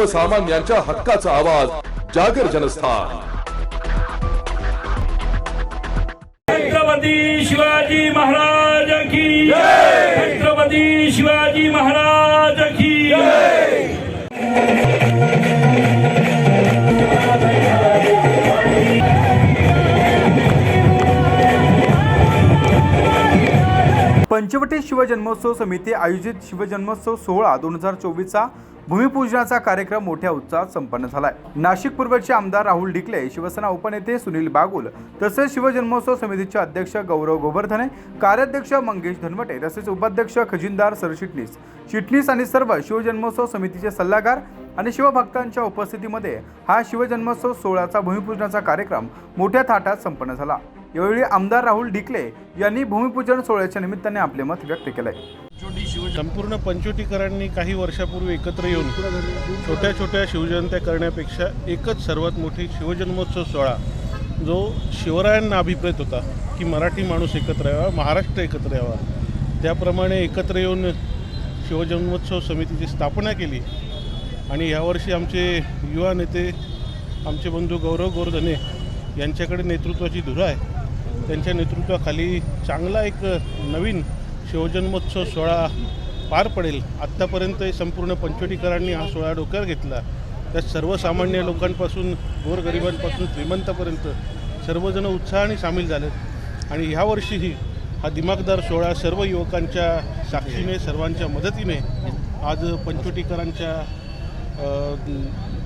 सर्वसामान्यांच्या हक्काचा आवाज जागर जनस्थान. छत्रपती शिवाजी महाराज की छत्रपती शिवाजी महाराज की पंचवटी शिवजन्मोत्सव समिती आयोजित शिवजन्मोत्सव सोहळा दोन हजार चोवीसचा भूमिपूजनाचा कार्यक्रम मोठ्या उत्साहात संपन्न झालाय. नाशिक पूर्वचे आमदार राहुल डिकले शिवसेना उपनेते सुनील बागुल तसेच शिवजन्मोत्सव समितीचे अध्यक्ष गौरव गोवर्धने कार्याध्यक्ष मंगेश धनवटे तसेच उपाध्यक्ष खजिनदार सरचिटणीस चिटणीस. आणि सर्व शिवजन्मोत्सव समितीचे सल्लागार आणि शिवभक्तांच्या उपस्थितीमध्ये हा शिवजन्मोत्सव सोहळ्याचा भूमिपूजनाचा कार्यक्रम मोठ्या थाटात संपन्न झाला. यावेळी आमदार राहुल डिकले यांनी भूमिपूजन सोहळ्याच्या निमित्ताने आपले मत व्यक्त केले. संपूर्ण पंचवटीकरांनी काही वर्षापूर्वी एकत्र येऊन छोट्या छोट्या शिवजयंत्या करण्यापेक्षा एकच सर्वात मोठी शिवजन्मोत्सव सोहळा जो शिवरायांना अभिप्रेत होता की मराठी माणूस एकत्र यावा महाराष्ट्र एकत्र यावा. त्याप्रमाणे एकत्र येऊन शिवजन्मोत्सव समितीची स्थापना केली आणि यावर्षी आमचे युवा नेते आमचे बंधू गौरव गोरधने यांच्याकडे नेतृत्वाची धुरा आहे. त्यांच्या नेतृत्वाखाली चांगला एक नवीन शिवजन्मोत्सव सोहळा पार पडेल. आत्तापर्यंत संपूर्ण पंचवटीकरांनी हा सोहळा डोक्यावर घेतला. त्यात सर्वसामान्य लोकांपासून गोरगरिबांपासून श्रीमंतापर्यंत सर्वजण उत्साहाने सामील झालेत. आणि ह्यावर्षीही हा दिमागदार सोहळा सर्व युवकांच्या साक्षीने सर्वांच्या मदतीने आज पंचवटीकरांच्या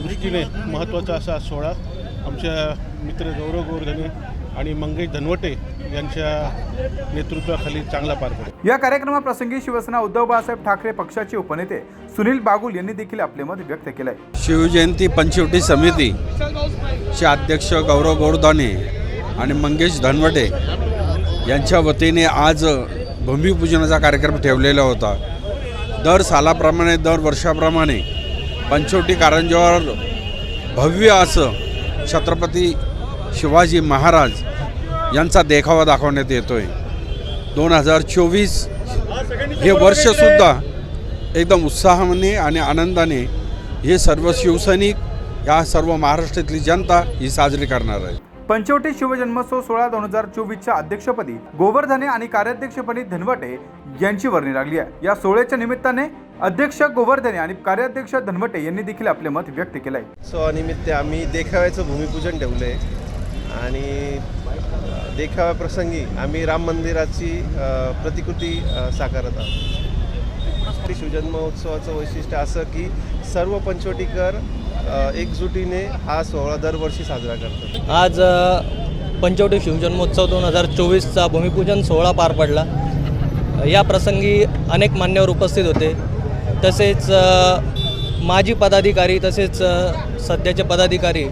दृष्टीने महत्त्वाचा असा सोहळा. आमच्या मित्र गौरव गोवर्धने आणि मंगेश धनवटे यांच्या नेतृत्वाखाली चांगला पार पडेल. या कार्यक्रमाप्रसंगी शिवसेना उद्धव बाळासाहेब ठाकरे पक्षाचे उपनेते सुनील बागुल यांनी देखील आपले मत व्यक्त केलंय. शिवजयंती पंचवटी समिती चे अध्यक्ष गौरव गोरदाने आणि मंगेश धनवटे यांच्या वतीने आज भूमिपूजनाचा कार्यक्रम ठेवलेला होता. दर सालाप्रमाणे दर वर्षाप्रमाणे पंचवटी कारंजावर भव्य असं छत्रपती शिवाजी महाराज यांचा देखावा दाखवण्यात येतोय. दोन हजार चोवीस हे वर्षसुद्धा एकदम उत्साहाने आणि आनंदाने हे सर्व शिवसैनिक या सर्व महाराष्ट्रातली जनता ही साजरी करणार आहे. पंचवटी शिवजन्मोत्सव सोहळा दोन हजार चोवीसच्या अध्यक्षपदी गोवर्धने आणि कार्याध्यक्षपदी धनवटे यांची वर्णी लागली आहे. या सोहळ्याच्या निमित्ताने अध्यक्ष गोवर्धने आणि कार्याध्यक्ष धनवटे यांनी देखील आपले मत व्यक्त केलंय. उत्सवानिमित्त आम्ही देखाव्याचं भूमिपूजन ठेवलं आहे आणि अ, देखाव्याप्रसंगी आम्ही राम मंदिराची प्रतिकृती साकारत आहोत. शिवजन्मोत्सवाचं वैशिष्ट्य असं की सर्व पंचवटीकर एकजुटीने हा सोहळा दरवर्षी साजरा करतात. आज पंचवटी शिवजन्मोत्सव दोन हजार चोवीसचा भूमिपूजन सोहळा पार पडला. या प्रसंगी अनेक मान्यवर उपस्थित होते. तसेच माजी पदाधिकारी तसेच सध्याचे पदाधिकारी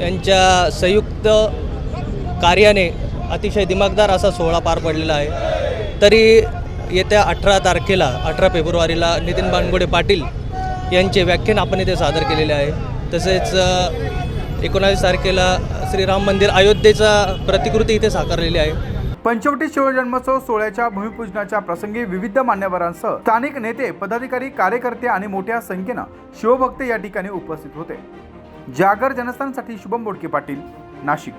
यांच्या संयुक्त कार्याने अतिशय दिमागदार असा सोहळा पार पडलेला आहे. तरी येत्या अठरा तारखेला अठरा फेब्रुवारीला नितीन बानगोडे पाटील यांचे व्याख्यान आपण इथे सादर केलेले आहे. तसेच एकोणावीस तारखेला श्रीराम मंदिर अयोध्येचा प्रतिकृती इथे साकारलेली आहे. पंचवटी शिवजन्मोत्सव सोहळ्याच्या भूमिपूजनाच्या प्रसंगी विविध मान्यवरांसह स्थानिक नेते पदाधिकारी कार्यकर्ते आणि मोठ्या संख्येनं शिवभक्त या ठिकाणी उपस्थित होते. जागर जनस्थानसाठी शुभम बोडके पाटील नाशिक.